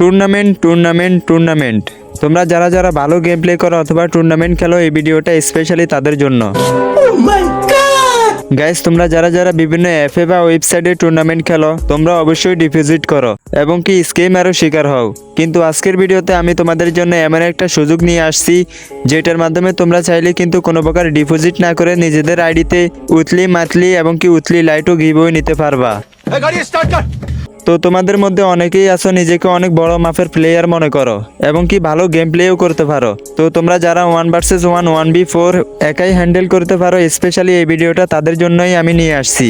Tournament tournament tournament তোমরা যারা যারা ভালো গেম প্লে করো অথবা টুর্নামেন্ট খেলো এই ভিডিওটা স্পেশালি তাদের জন্য। গাইস তোমরা যারা যারা বিভিন্ন অ্যাপে বা ওয়েবসাইটে টুর্নামেন্ট খেলো তোমরা অবশ্যই ডিপোজিট করো এবং কি স্কেমারও শিকার হও। কিন্তু আজকের ভিডিওতে আমি তোমাদের জন্য এমন একটা সুযোগ নিয়ে আসছি যেটার মাধ্যমে তোমরা চাইলে কিন্তু কোনো প্রকার ডিপোজিট না করে নিজেদের আইডিতে উতলি মাতলি এবং কি উতলি লাইটও গিভওয়ে নিতে পারবা। গাড়ি স্টার্ট কর! তো তোমাদের মধ্যে অনেকেই আছো, নিজেকে অনেক বড় মাপের প্লেয়ার মনে করো, এবং কি ভালো গেম প্লেও করতে পারো। তো তোমরা যারা one versus one one B four একাই হ্যান্ডেল করতে পারো স্পেশালি এই ভিডিওটা তাদের জন্যই আমি নিয়ে আসছি।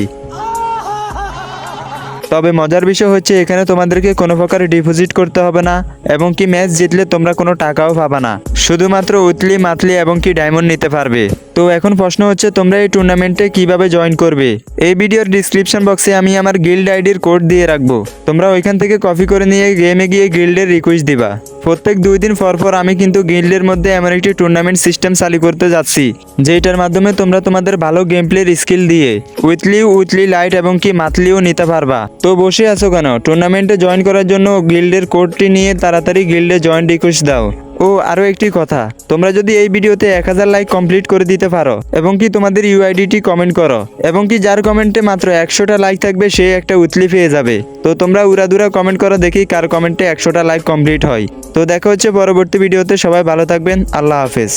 তবে মজার বিষয় হচ্ছে এখানে তোমাদেরকে কোনো প্রকার ডিপোজিট করতে হবে না, এবং কি ম্যাচ জিতলে তোমরা কোনো টাকাও পাবে না। শুধুমাত্র উতলি মাতলি এবং কি ডায়মন্ড নিতে পারবে। তো এখন প্রশ্ন হচ্ছে, তোমরা এই টুর্নামেন্টে কীভাবে জয়েন করবে? এই ভিডিওর ডিসক্রিপশন বক্সে আমি আমার গিল্ড আইডির কোড দিয়ে রাখব। তোমরা ওইখান থেকে কপি করে নিয়ে গেমে গিয়ে গিল্ডের রিকোয়েস্ট দিবা। প্রত্যেক দুই দিন পর পর আমি কিন্তু গিল্ডের মধ্যে এমন একটি টুর্নামেন্ট সিস্টেম চালু করতে যাচ্ছি যেটার মাধ্যমে তোমরা তোমাদের ভালো গেম প্লের স্কিল দিয়ে উইথলি উইথলি লাইট এবং কি মাতলিও নিতে পারবা। তো বসে আছো কেন? টুর্নামেন্টে জয়েন করার জন্য গিল্ডের কোডটি নিয়ে তাড়াতাড়ি গিল্ডে জয়েন রিকোয়েস্ট দাও। ও আরও একটি কথা। তোমরা যদি এই ভিডিওতে এক হাজার লাইক কমপ্লিট করে দিতে পারো এবং কি তোমাদের ইউআইডিটি কমেন্ট করো, এবং কি যার কমেন্টে মাত্র একশোটা লাইক থাকবে, সে একটা উতলি পেয়ে যাবে। তো তোমরা উড়াদুরা কমেন্ট করো, দেখি কার কমেন্টে একশোটা লাইক কমপ্লিট হয়। তো দেখা হচ্ছে পরবর্তী ভিডিওতে, সবাই ভালো থাকবেন, আল্লাহ হাফেজ।